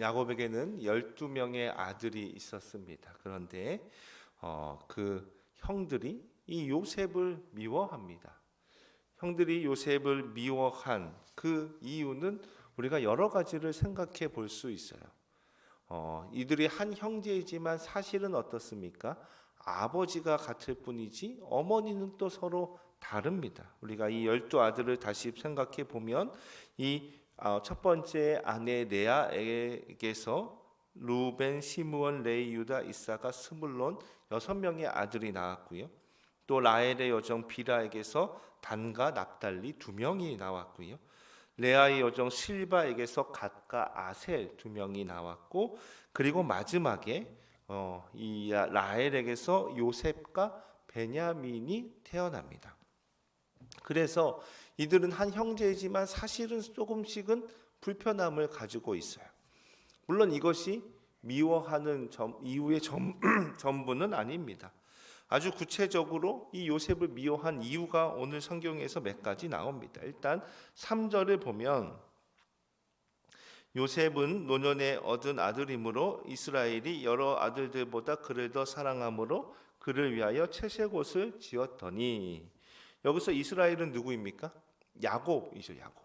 야곱에게는 12명의 아들이 있었습니다. 그런데 어, 그 형들이 이 요셉을 미워합니다. 형들이 요셉을 미워한 그 이유는 우리가 여러 가지를 생각해 볼 수 있어요. 어, 이들이 한 형제이지만 사실은 어떻습니까? 아버지가 같을 뿐이지 어머니는 또 서로 다릅니다. 우리가 이 열두 아들을 다시 생각해 보면 이 어, 첫 번째 아내 레아에게서 루벤, 시므온, 레이, 유다, 이사가 스물론 여섯 명의 아들이 나왔고요. 또 라헬의 여정 비라에게서 단과 납달리 두 명이 나왔고요. 레아의 여정 실바에게서 갓과 아셀 두 명이 나왔고 그리고 마지막에 어, 이 라헬에게서 요셉과 베냐민이 태어납니다. 그래서 이들은 한 형제이지만 사실은 조금씩은 불편함을 가지고 있어요. 물론 이것이 미워하는 점, 이유의 점, 전부는 아닙니다. 아주 구체적으로 이 요셉을 미워한 이유가 오늘 성경에서 몇 가지 나옵니다. 일단 3절을 보면 요셉은 노년에 얻은 아들이므로 이스라엘이 여러 아들들보다 그를 더 사랑함으로 그를 위하여 채색 옷을 지었더니 여기서 이스라엘은 누구입니까? 야곱이죠, 야곱.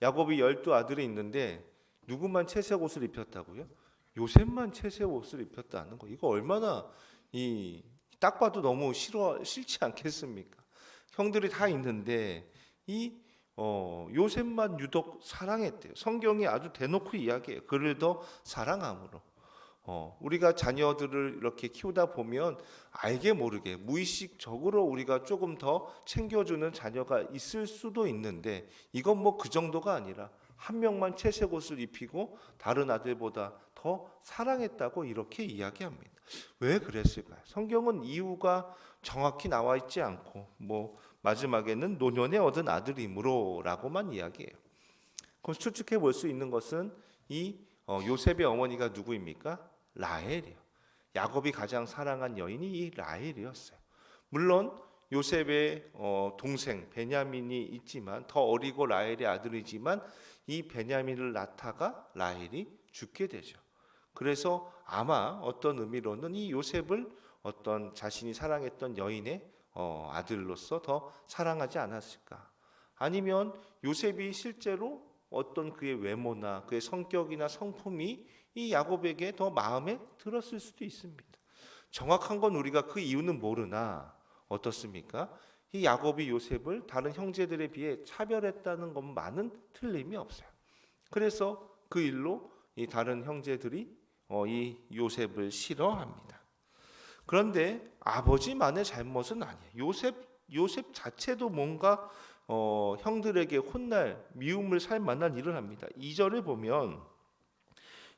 야곱이 열두 아들이 있는데 누구만 채색 옷을 입혔다고요? 요셉만 채색 옷을 입혔다는 거. 이거 얼마나 이 딱 봐도 너무 싫어 싫지 않겠습니까? 형들이 다 있는데 이 어, 요셉만 유독 사랑했대요. 성경이 아주 대놓고 이야기해요. 그를 더 사랑함으로. 어, 우리가 자녀들을 이렇게 키우다 보면 알게 모르게 무의식적으로 우리가 조금 더 챙겨주는 자녀가 있을 수도 있는데 이건 뭐 그 정도가 아니라 한 명만 채색 옷을 입히고 다른 아들보다 더 사랑했다고 이렇게 이야기합니다. 왜 그랬을까요? 성경은 이유가 정확히 나와 있지 않고 뭐 마지막에는 노년에 얻은 아들이므로라고만 이야기해요. 그럼 추측해 볼 수 있는 것은 이 어, 요셉의 어머니가 누구입니까? 라헬이요. 야곱이 가장 사랑한 여인이 이 라헬이었어요. 물론 요셉의 어, 동생 베냐민이 있지만 더 어리고 라헬의 아들이지만 이 베냐민을 낳다가 라헬이 죽게 되죠. 그래서 아마 어떤 의미로는 이 요셉을 어떤 자신이 사랑했던 여인의 어, 아들로서 더 사랑하지 않았을까? 아니면 요셉이 실제로 어떤 그의 외모나 그의 성격이나 성품이 이 야곱에게 더 마음에 들었을 수도 있습니다. 정확한 건 우리가 그 이유는 모르나 어떻습니까? 이 야곱이 요셉을 다른 형제들에 비해 차별했다는 것만은 틀림이 없어요. 그래서 그 일로 이 다른 형제들이 어, 이 요셉을 싫어합니다. 그런데 아버지만의 잘못은 아니에요. 요셉 요셉 자체도 뭔가 어, 형들에게 혼날 미움을 살 만한 일을 합니다. 2절을 보면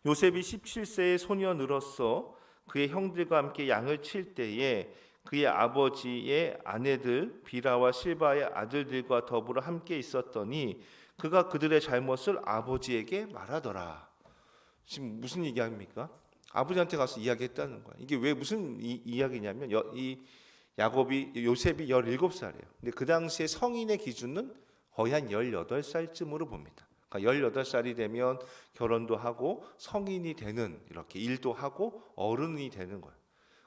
요셉이 17세의 소년으로서 그의 형들과 함께 양을 칠 때에 그의 아버지의 아내들 비라와 실바의 아들들과 더불어 함께 있었더니 그가 그들의 잘못을 아버지에게 말하더라. 지금 무슨 얘기합니까? 아버지한테 가서 이야기했다는 거야. 이게 왜 무슨 이, 이야기냐면 여, 이 야곱이 요셉이 17살이에요. 근데 그 당시에 성인의 기준은 거의 한 18살쯤으로 봅니다. 그러니까 18살이 되면 결혼도 하고 성인이 되는 이렇게 일도 하고 어른이 되는 거예요.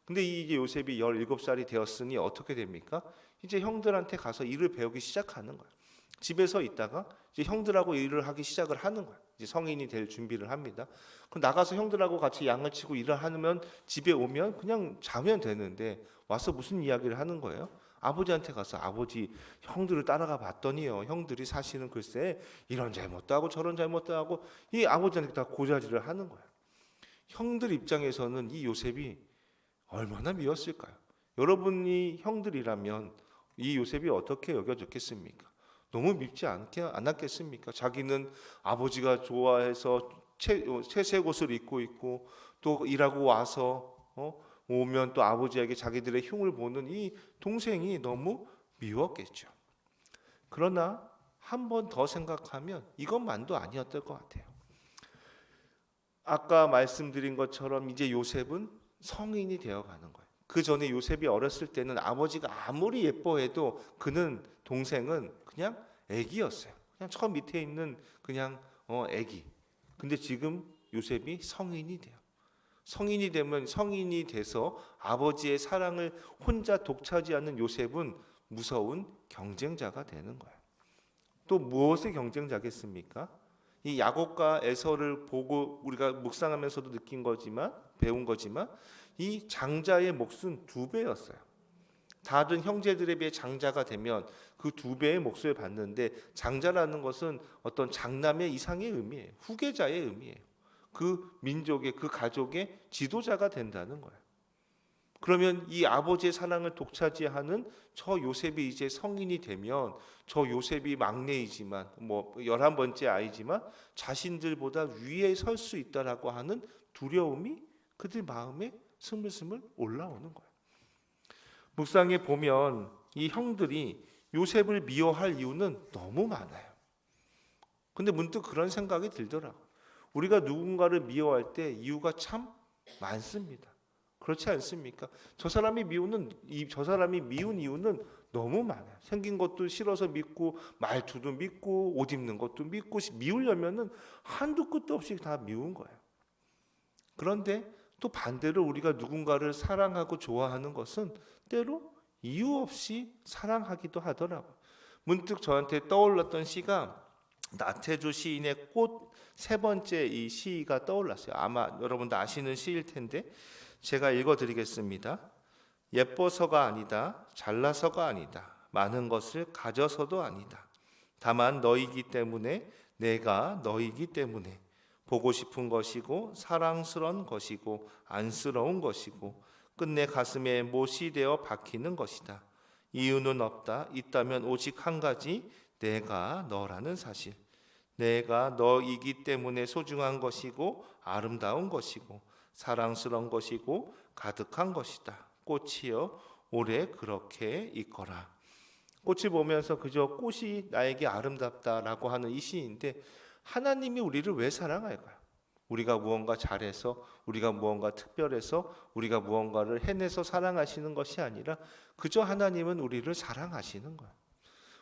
근데 이제 요셉이 17살이 되었으니 어떻게 됩니까? 이제 형들한테 가서 일을 배우기 시작하는 거예요. 집에서 있다가 이제 형들하고 일을 하기 시작을 하는 거예요. 이제 성인이 될 준비를 합니다. 그럼 나가서 형들하고 같이 양을 치고 일을 하면 집에 오면 그냥 자면 되는데 와서 무슨 이야기를 하는 거예요? 아버지한테 가서 아버지 형들을 따라가 봤더니요 형들이 사실은 글쎄 이런 잘못도 하고 저런 잘못도 하고 이 아버지한테 다 고자질을 하는 거예요. 형들 입장에서는 이 요셉이 얼마나 미웠을까요? 여러분이 형들이라면 이 요셉이 어떻게 여겨졌겠습니까? 너무 밉지 않게 않았겠습니까? 자기는 아버지가 좋아해서 채, 채색 옷을 입고 있고 또 일하고 와서 어, 오면 또 아버지에게 자기들의 흉을 보는 이 동생이 너무 미웠겠죠. 그러나 한 번 더 생각하면 이것만도 아니었을 것 같아요. 아까 말씀드린 것처럼 이제 요셉은 성인이 되어 가는 거예요. 그 전에 요셉이 어렸을 때는 아버지가 아무리 예뻐해도 그는 동생은 그냥 애기였어요. 그냥 처 밑에 있는 그냥 어 애기. 근데 지금 요셉이 성인이 돼요. 성인이 되면 성인이 돼서 아버지의 사랑을 혼자 독차지하는 요셉은 무서운 경쟁자가 되는 거예요. 또 무엇의 경쟁자겠습니까? 이 야곱과 에서를 보고 우리가 묵상하면서도 느낀 거지만 배운 거지만 이 장자의 몫은 두 배였어요. 다른 형제들에 비해 장자가 되면 그 두 배의 몫을 받는데 장자라는 것은 어떤 장남의 이상의 의미예요. 후계자의 의미예요. 그 민족의 그 가족의 지도자가 된다는 거예요. 그러면 이 아버지의 사랑을 독차지하는 저 요셉이 이제 성인이 되면 저 요셉이 막내이지만 뭐 열한 번째 아이지만 자신들보다 위에 설 수 있다라고 하는 두려움이 그들 마음에 스물스물 올라오는 거예요. 묵상에 보면 이 형들이 요셉을 미워할 이유는 너무 많아요. 근데 문득 그런 생각이 들더라고. 우리가 누군가를 미워할 때 이유가 참 많습니다. 그렇지 않습니까? 저 사람이 미우는 이저 사람이 미운 이유는 너무 많아요. 생긴 것도 싫어서 믿고 말투도 믿고 옷 입는 것도 믿고 미우려면은 한두 끝도 없이 다 미운 거예요. 그런데 또 반대로 우리가 누군가를 사랑하고 좋아하는 것은 때로 이유 없이 사랑하기도 하더라고요. 문득 저한테 떠올랐던 시가 나태주 시인의 꽃 세 번째 이 시가 떠올랐어요. 아마 여러분도 아시는 시일 텐데 제가 읽어드리겠습니다. 예뻐서가 아니다, 잘나서가 아니다, 많은 것을 가져서도 아니다. 다만 너이기 때문에 내가 너이기 때문에 보고 싶은 것이고 사랑스러운 것이고 안쓰러운 것이고 끝내 가슴에 못이 되어 박히는 것이다. 이유는 없다. 있다면 오직 한 가지 내가 너라는 사실. 내가 너이기 때문에 소중한 것이고 아름다운 것이고 사랑스러운 것이고 가득한 것이다. 꽃이여 오래 그렇게 있거라. 꽃을 보면서 그저 꽃이 나에게 아름답다라고 하는 이 시인데 하나님이 우리를 왜 사랑할까요? 우리가 무언가 잘해서 우리가 무언가 특별해서 우리가 무언가를 해내서 사랑하시는 것이 아니라 그저 하나님은 우리를 사랑하시는 거예요.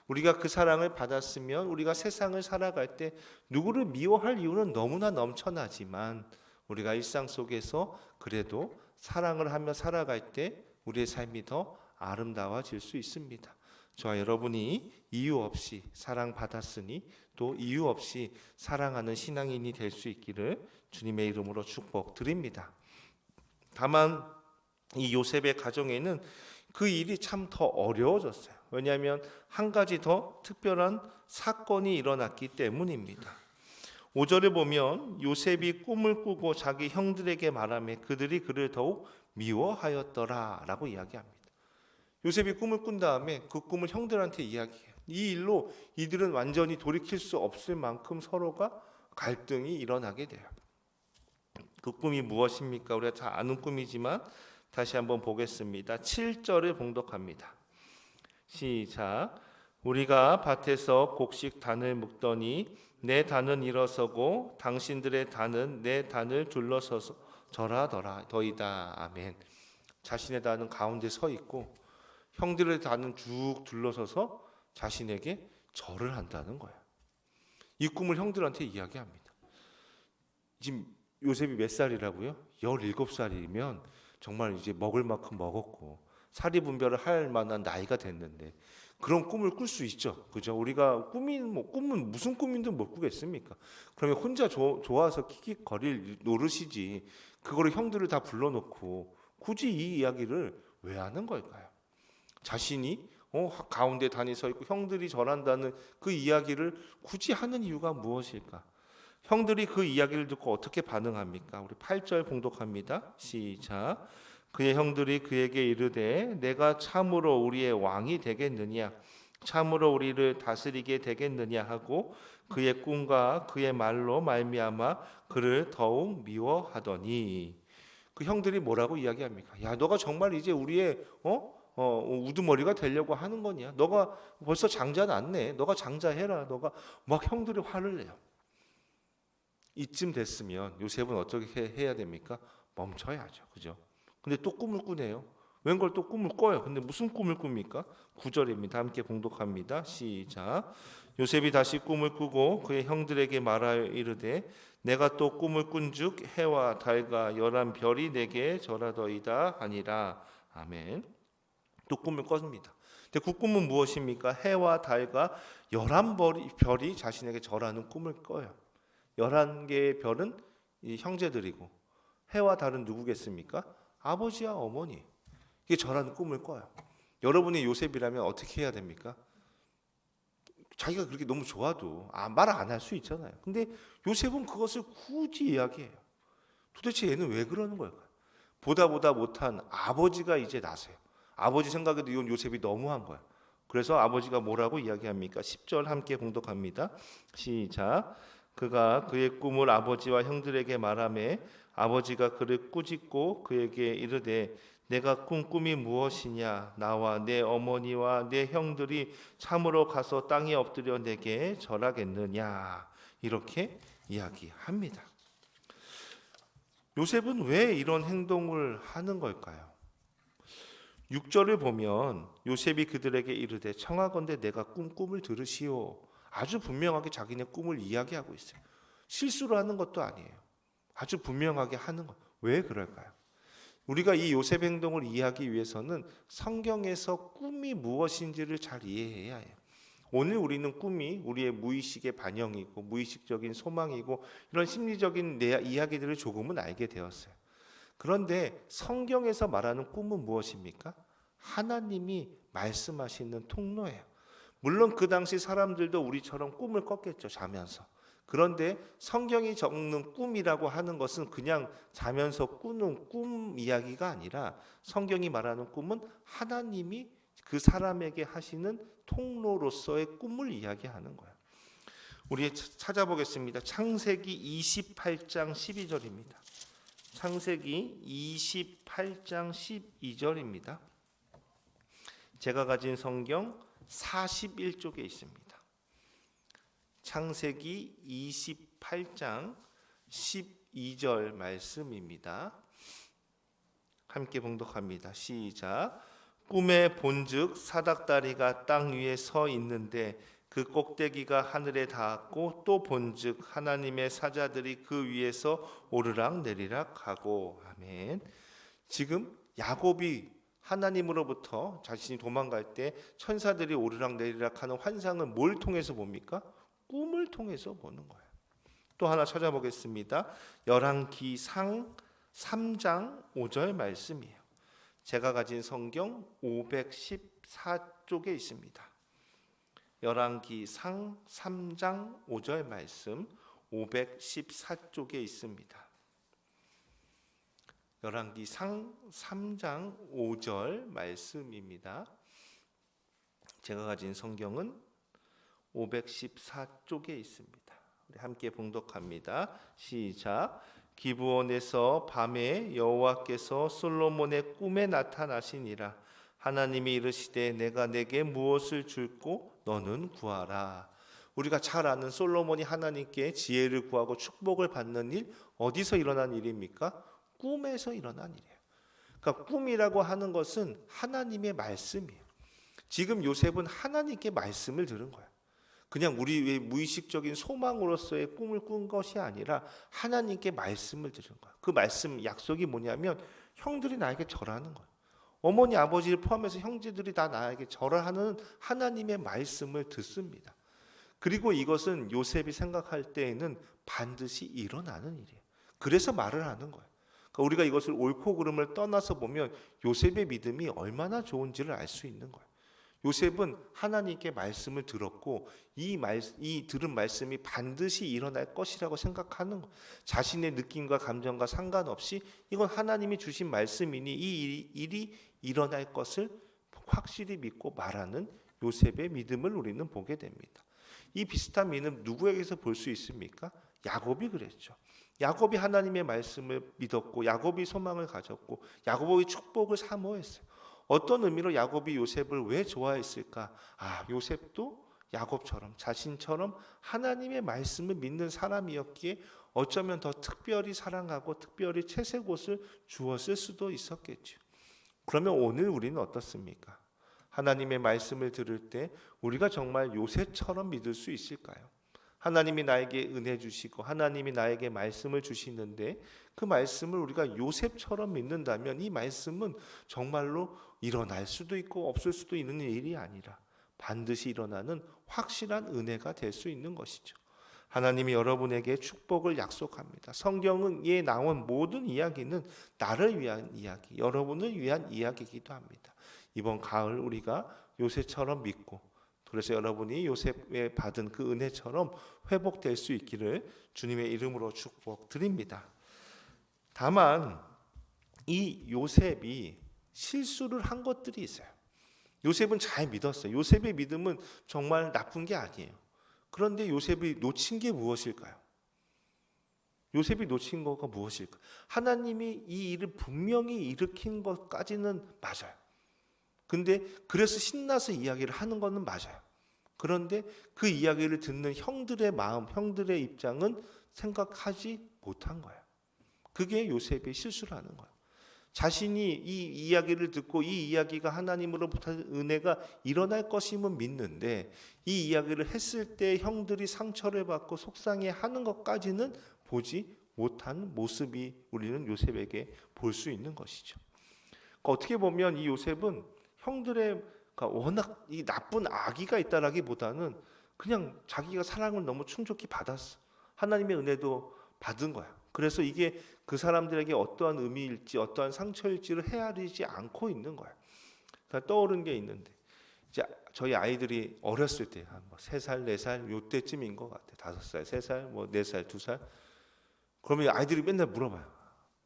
우리가 그 사랑을 받았으면 우리가 세상을 살아갈 때 누구를 미워할 이유는 너무나 넘쳐나지만 우리가 일상 속에서 그래도 사랑을 하며 살아갈 때 우리의 삶이 더 아름다워질 수 있습니다. 저와 여러분이 이유 없이 사랑받았으니 또 이유 없이 사랑하는 신앙인이 될 수 있기를 주님의 이름으로 축복드립니다. 다만 이 요셉의 가정에는 그 일이 참 더 어려워졌어요. 왜냐하면 한 가지 더 특별한 사건이 일어났기 때문입니다. 5절에 보면 요셉이 꿈을 꾸고 자기 형들에게 말하며 그들이 그를 더욱 미워하였더라 라고 이야기합니다. 요셉이 꿈을 꾼 다음에 그 꿈을 형들한테 이야기해요. 이 일로 이들은 완전히 돌이킬 수 없을 만큼 서로가 갈등이 일어나게 돼요. 그 꿈이 무엇입니까? 우리가 다 아는 꿈이지만 다시 한번 보겠습니다. 7절을 봉독합니다. 시작. 우리가 밭에서 곡식 단을 묶더니 내 단은 일어서고 당신들의 단은 내 단을 둘러서서 절하더라. 더이다. 아멘. 자신의 단은 가운데 서 있고 형들의 단은 쭉 둘러서서 자신에게 절을 한다는 거야. 이 꿈을 형들한테 이야기합니다. 지금 요셉이 몇 살이라고요? 17살이면 정말 이제 먹을 만큼 먹었고 사리 분별을 할 만한 나이가 됐는데 그런 꿈을 꿀 수 있죠. 그죠? 우리가 꿈이 뭐 꿈은 무슨 꿈인든 못 꾸겠습니까? 그러면 혼자 조, 좋아서 킥킥거릴 노릇이지. 그거를 형들을 다 불러놓고 굳이 이 이야기를 왜 하는 걸까요? 자신이 어, 가운데 단이 서 있고 형들이 절한다는 그 이야기를 굳이 하는 이유가 무엇일까? 형들이 그 이야기를 듣고 어떻게 반응합니까? 우리 8절 봉독합니다. 시작. 그의 형들이 그에게 이르되 내가 참으로 우리의 왕이 되겠느냐 참으로 우리를 다스리게 되겠느냐 하고 그의 꿈과 그의 말로 말미암아 그를 더욱 미워하더니 그 형들이 뭐라고 이야기합니까? 야 너가 정말 이제 우리의 어? 어, 우두머리가 되려고 하는 거냐? 너가 벌써 장자 났네. 너가 장자해라. 너가 막 형들이 화를 내요. 이쯤 됐으면 요셉은 어떻게 해야 됩니까? 멈춰야죠. 그죠? 근데 또 꿈을 꾸네요. 웬걸 또 꿈을 꿔요. 근데 무슨 꿈을 꿉니까? 9절입니다. 함께 봉독합니다. 시작. 요셉이 다시 꿈을 꾸고 그의 형들에게 말하여 이르되 내가 또 꿈을 꾼즉 해와 달과 열한 별이 내게 절하더이다 하니라 아멘. 또 꿈을 꿨습니다. 근데 그 꿈은 무엇입니까? 해와 달과 열한 별이, 자신에게 절하는 꿈을 꿔요. 열한 개의 별은 이 형제들이고 해와 달은 누구겠습니까? 아버지와 어머니. 이게 절하는 꿈을 꿔요. 여러분이 요셉이라면 어떻게 해야 됩니까? 자기가 그렇게 너무 좋아도 아, 말안 할 수 있잖아요. 근데 요셉은 그것을 굳이 이야기해요. 도대체 얘는 왜 그러는 걸까요? 보다 보다 못한 아버지가 이제 나서요. 아버지 생각에도 이건 요셉이 너무한 거야. 그래서 아버지가 뭐라고 이야기합니까? 10절 함께 공독합니다. 시작. 그가 그의 꿈을 아버지와 형들에게 말하매 아버지가 그를 꾸짖고 그에게 이르되 내가 꾼 꿈이 무엇이냐 나와 내 어머니와 내 형들이 참으로 가서 땅에 엎드려 내게 절하겠느냐 이렇게 이야기합니다. 요셉은 왜 이런 행동을 하는 걸까요? 6절을 보면 요셉이 그들에게 이르되 청하건대 내가 꾼 꿈을 들으시오. 아주 분명하게 자기네 꿈을 이야기하고 있어요. 실수를 하는 것도 아니에요. 아주 분명하게 하는 것. 왜 그럴까요? 우리가 이 요셉 행동을 이해하기 위해서는 성경에서 꿈이 무엇인지를 잘 이해해야 해요. 오늘 우리는 꿈이 우리의 무의식의 반영이고 무의식적인 소망이고 이런 심리적인 내 이야기들을 조금은 알게 되었어요. 그런데 성경에서 말하는 꿈은 무엇입니까? 하나님이 말씀하시는 통로예요. 물론 그 당시 사람들도 우리처럼 꿈을 꿨겠죠, 자면서. 그런데 성경이 적는 꿈이라고 하는 것은 그냥 자면서 꾸는 꿈 이야기가 아니라 성경이 말하는 꿈은 하나님이 그 사람에게 하시는 통로로서의 꿈을 이야기하는 거예요. 우리 찾아보겠습니다. 창세기 28장 12절입니다. 창세기 28장 12절입니다. 제가 가진 성경 41쪽에 있습니다. 창세기 28장 12절 말씀입니다. 함께 봉독합니다. 시작. 꿈에 본즉 사닥다리가 땅 위에 서 있는데 그 꼭대기가 하늘에 닿았고 또 본즉 하나님의 사자들이 그 위에서 오르락 내리락 하고 아멘. 지금 야곱이 하나님으로부터 자신이 도망갈 때 천사들이 오르락 내리락 하는 환상을 뭘 통해서 봅니까? 꿈을 통해서 보는 거예요. 또 하나 찾아보겠습니다. 열왕기상 3장 5절 말씀이에요. 제가 가진 성경 514쪽에 있습니다. 열왕기상 3장 5절 말씀 514쪽에 있습니다. 열왕기상 3장 5절 말씀입니다. 제가 가진 성경은 514쪽에 있습니다. 우리 함께 봉독합니다. 시작. 기브온에서 밤에 여호와께서 솔로몬의 꿈에 나타나시니라. 하나님이 이르시되 내가 내게 무엇을 줄고 너는 구하라. 우리가 잘 아는 솔로몬이 하나님께 지혜를 구하고 축복을 받는 일 어디서 일어난 일입니까? 꿈에서 일어난 일이에요. 그러니까 꿈이라고 하는 것은 하나님의 말씀이에요. 지금 요셉은 하나님께 말씀을 들은 거야. 그냥 우리의 무의식적인 소망으로서의 꿈을 꾼 것이 아니라 하나님께 말씀을 들은 거야. 그 말씀 약속이 뭐냐면 형들이 나에게 절하는 거야. 어머니 아버지를 포함해서 형제들이 다 나에게 절하는 하나님의 말씀을 듣습니다. 그리고 이것은 요셉이 생각할 때에는 반드시 일어나는 일이에요. 그래서 말을 하는 거예요. 그러니까 우리가 이것을 옳고 그름을 떠나서 보면 요셉의 믿음이 얼마나 좋은지를 알 수 있는 거예요. 요셉은 하나님께 말씀을 들었고 이 말, 이 들은 말씀이 반드시 일어날 것이라고 생각하는 거. 자신의 느낌과 감정과 상관없이 이건 하나님이 주신 말씀이니 이 일이, 일이 일어날 것을 확실히 믿고 말하는 요셉의 믿음을 우리는 보게 됩니다. 이 비슷한 믿음 누구에게서 볼 수 있습니까? 야곱이 그랬죠. 야곱이 하나님의 말씀을 믿었고 야곱이 소망을 가졌고 야곱의 축복을 사모했어요. 어떤 의미로 야곱이 요셉을 왜 좋아했을까? 아, 요셉도 야곱처럼 자신처럼 하나님의 말씀을 믿는 사람이었기에 어쩌면 더 특별히 사랑하고 특별히 채색 옷을 주었을 수도 있었겠죠. 그러면 오늘 우리는 어떻습니까? 하나님의 말씀을 들을 때 우리가 정말 요셉처럼 믿을 수 있을까요? 하나님이 나에게 은혜 주시고 하나님이 나에게 말씀을 주시는데 그 말씀을 우리가 요셉처럼 믿는다면 이 말씀은 정말로 일어날 수도 있고 없을 수도 있는 일이 아니라 반드시 일어나는 확실한 은혜가 될 수 있는 것이죠. 하나님이 여러분에게 축복을 약속합니다. 성경에 나온 모든 이야기는 나를 위한 이야기, 여러분을 위한 이야기이기도 합니다. 이번 가을 우리가 요셉처럼 믿고 그래서 여러분이 요셉에 받은 그 은혜처럼 회복될 수 있기를 주님의 이름으로 축복드립니다. 다만 이 요셉이 실수를 한 것들이 있어요. 요셉은 잘 믿었어요. 요셉의 믿음은 정말 나쁜 게 아니에요. 그런데 요셉이 놓친 게 무엇일까요? 요셉이 놓친 거가 무엇일까? 하나님이 이 일을 분명히 일으킨 것까지는 맞아요. 근데 그래서 신나서 이야기를 하는 거는 맞아요. 그런데 그 이야기를 듣는 형들의 마음, 형들의 입장은 생각하지 못한 거예요. 그게 요셉의 실수를 하는 거예요. 자신이 이 이야기를 듣고 이 이야기가 하나님으로부터 은혜가 일어날 것임은 믿는데 이 이야기를 했을 때 형들이 상처를 받고 속상해 하는 것까지는 보지 못한 모습이 우리는 요셉에게 볼 수 있는 것이죠. 그러니까 어떻게 보면 이 요셉은 형들의 그러니까 워낙 이 나쁜 아기가 있다라기보다는 그냥 자기가 사랑을 너무 충족히 받았어. 하나님의 은혜도 받은 거야. 그래서 이게 그 사람들에게 어떠한 의미일지 어떠한 상처일지를 헤아리지 않고 있는 거야. 그러니까 떠오른 게 있는데 이제 저희 아이들이 어렸을 때 한 세 살, 네 살 요때쯤인 것 같아. 다섯 살, 세 살, 뭐 네 살, 두 살. 그러면 아이들이 맨날 물어봐요.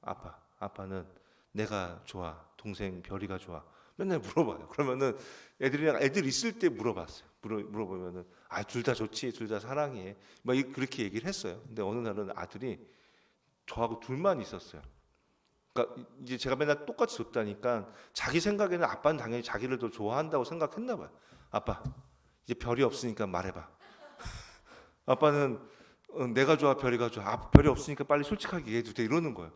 아빠, 아빠는 내가 좋아, 동생 별이가 좋아. 맨날 물어봐요. 그러면은 애들이랑 애들 있을 때 물어봤어요. 물어 물어보면은 아 둘 다 좋지, 둘 다 사랑해. 막 그렇게 얘기를 했어요. 근데 어느 날은 아들이 저하고 둘만 있었어요. 그러니까 이제 제가 맨날 똑같이 줬다니까 자기 생각에는 아빠는 당연히 자기를 더 좋아한다고 생각했나 봐요. 아빠 이제 별이 없으니까 말해봐. 아빠는 어, 내가 좋아 별이가 좋아. 아, 별이 없으니까 빨리 솔직하게 얘기해도 돼 이러는 거예요.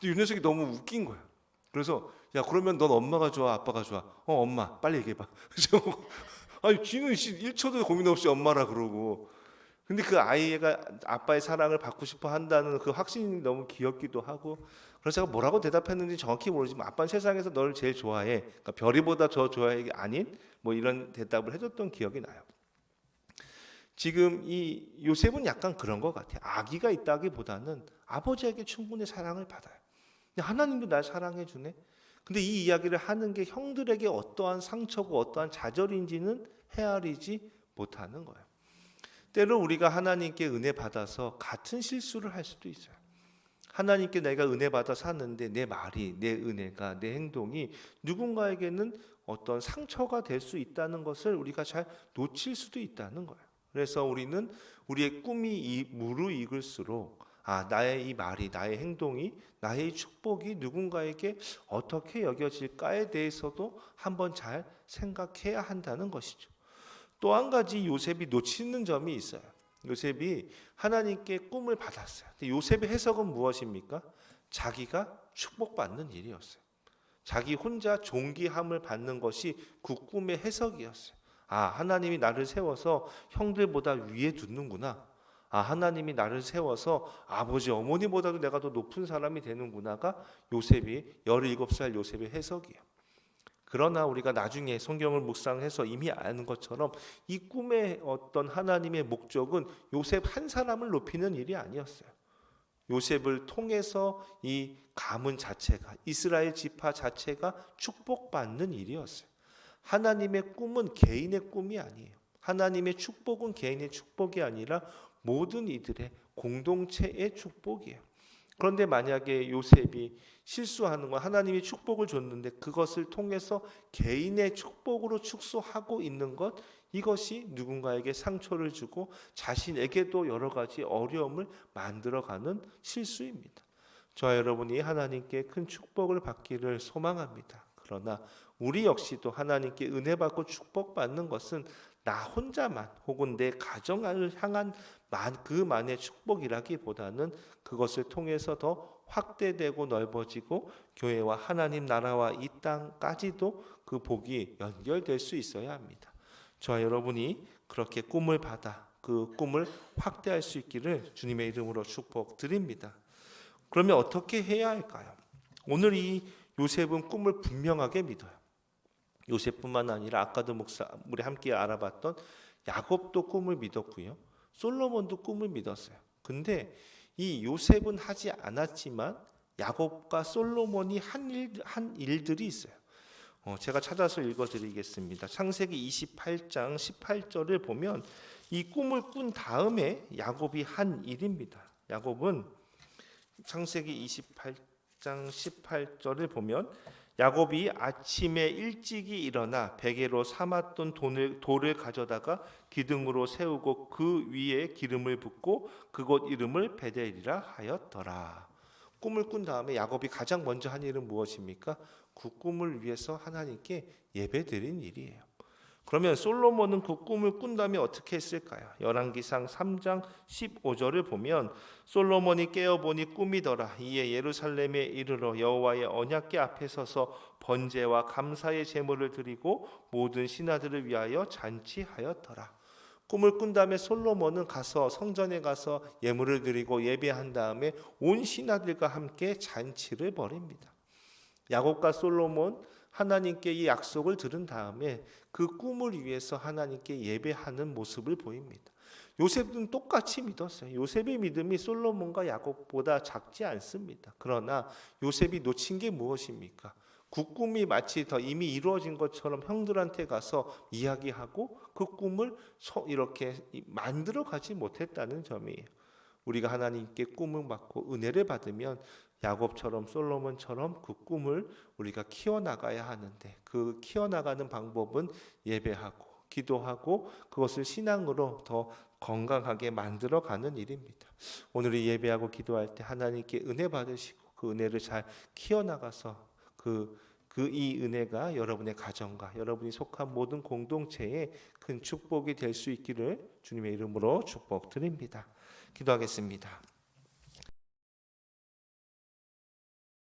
근데 윤 녀석이 너무 웃긴 거예요. 그래서 야 그러면 넌 엄마가 좋아 아빠가 좋아? 어 엄마 빨리 얘기해봐. 아니 쥐는 1초도 고민 없이 엄마라 그러고 근데 그 아이가 아빠의 사랑을 받고 싶어 한다는 그 확신이 너무 귀엽기도 하고 그래서 제가 뭐라고 대답했는지 정확히 모르지만 아빠는 세상에서 너를 제일 좋아해. 그러니까 별이보다 저 좋아해 아닌 뭐 이런 대답을 해줬던 기억이 나요. 지금 이 요셉은 약간 그런 것 같아요. 아기가 있다기보다는 아버지에게 충분히 사랑을 받아요. 하나님도 날 사랑해 주네. 근데 이 이야기를 하는 게 형들에게 어떠한 상처고 어떠한 좌절인지는 헤아리지 못하는 거예요. 때로 우리가 하나님께 은혜 받아서 같은 실수를 할 수도 있어요. 하나님께 내가 은혜 받아 샀는데 내 말이, 내 은혜가, 내 행동이 누군가에게는 어떤 상처가 될 수 있다는 것을 우리가 잘 놓칠 수도 있다는 거예요. 그래서 우리는 우리의 꿈이 무르익을수록 아 나의 이 말이, 나의 행동이, 나의 축복이 누군가에게 어떻게 여겨질까에 대해서도 한번 잘 생각해야 한다는 것이죠. 또 한 가지 요셉이 놓치는 점이 있어요. 요셉이 하나님께 꿈을 받았어요. 요셉의 해석은 무엇입니까? 자기가 축복받는 일이었어요. 자기 혼자 존귀함을 받는 것이 그 꿈의 해석이었어요. 아, 하나님이 나를 세워서 형들보다 위에 두는구나. 아, 하나님이 나를 세워서 아버지, 어머니보다도 내가 더 높은 사람이 되는구나가 요셉이 17살 요셉의 해석이에요. 그러나 우리가 나중에 성경을 묵상해서 이미 아는 것처럼 이 꿈의 어떤 하나님의 목적은 요셉 한 사람을 높이는 일이 아니었어요. 요셉을 통해서 이 가문 자체가 이스라엘 지파 자체가 축복받는 일이었어요. 하나님의 꿈은 개인의 꿈이 아니에요. 하나님의 축복은 개인의 축복이 아니라 모든 이들의 공동체의 축복이에요. 그런데 만약에 요셉이 실수하는 건 하나님이 축복을 줬는데 그것을 통해서 개인의 축복으로 축소하고 있는 것 이것이 누군가에게 상처를 주고 자신에게도 여러 가지 어려움을 만들어가는 실수입니다. 저 여러분이 하나님께 큰 축복을 받기를 소망합니다. 그러나 우리 역시도 하나님께 은혜 받고 축복받는 것은 나 혼자만 혹은 내 가정을 향한 만 그만의 축복이라기보다는 그것을 통해서 더 확대되고 넓어지고 교회와 하나님 나라와 이 땅까지도 그 복이 연결될 수 있어야 합니다. 저와 여러분이 그렇게 꿈을 받아 그 꿈을 확대할 수 있기를 주님의 이름으로 축복드립니다. 그러면 어떻게 해야 할까요? 오늘 이 요셉은 꿈을 분명하게 믿어요. 요셉뿐만 아니라 아까도 목사 우리 함께 알아봤던 야곱도 꿈을 믿었고요. 솔로몬도 꿈을 믿었어요. 근데 이 요셉은 하지 않았지만 야곱과 솔로몬이 한, 일, 한 일들이 있어요. 어, 제가 찾아서 읽어드리겠습니다. 창세기 28장 18절을 보면 이 꿈을 꾼 다음에 야곱이 한 일입니다. 야곱은 창세기 28장 18절을 보면 야곱이 아침에 일찍이 일어나 베개로 삼았던 돈을, 돌을 가져다가 기둥으로 세우고 그 위에 기름을 붓고 그곳 이름을 베델이라 하였더라. 꿈을 꾼 다음에 야곱이 가장 먼저 한 일은 무엇입니까? 그 꿈을 위해서 하나님께 예배드린 일이에요. 그러면 솔로몬은 그 꿈을 꾼 다음에 어떻게 했을까요? 열왕기상 3장 15절을 보면 솔로몬이 깨어 보니 꿈이더라. 이에 예루살렘에 이르러 여호와의 언약궤 앞에 서서 번제와 감사의 제물을 드리고 모든 신하들을 위하여 잔치하였더라. 꿈을 꾼 다음에 솔로몬은 가서 성전에 가서 예물을 드리고 예배한 다음에 온 신하들과 함께 잔치를 벌입니다. 야곱과 솔로몬 하나님께 이 약속을 들은 다음에 그 꿈을 위해서 하나님께 예배하는 모습을 보입니다. 요셉은 똑같이 믿었어요. 요셉의 믿음이 솔로몬과 야곱보다 작지 않습니다. 그러나 요셉이 놓친 게 무엇입니까? 그 꿈이 마치 더 이미 이루어진 것처럼 형들한테 가서 이야기하고 그 꿈을 이렇게 만들어 가지 못했다는 점이에요. 우리가 하나님께 꿈을 받고 은혜를 받으면 야곱처럼 솔로몬처럼 그 꿈을 우리가 키워 나가야 하는데 그 키워 나가는 방법은 예배하고 기도하고 그것을 신앙으로 더 건강하게 만들어 가는 일입니다. 오늘 이 예배하고 기도할 때 하나님께 은혜 받으시고 그 은혜를 잘 키워 나가서 그 그 이 은혜가 여러분의 가정과 여러분이 속한 모든 공동체에 큰 축복이 될 수 있기를 주님의 이름으로 축복드립니다. 기도하겠습니다.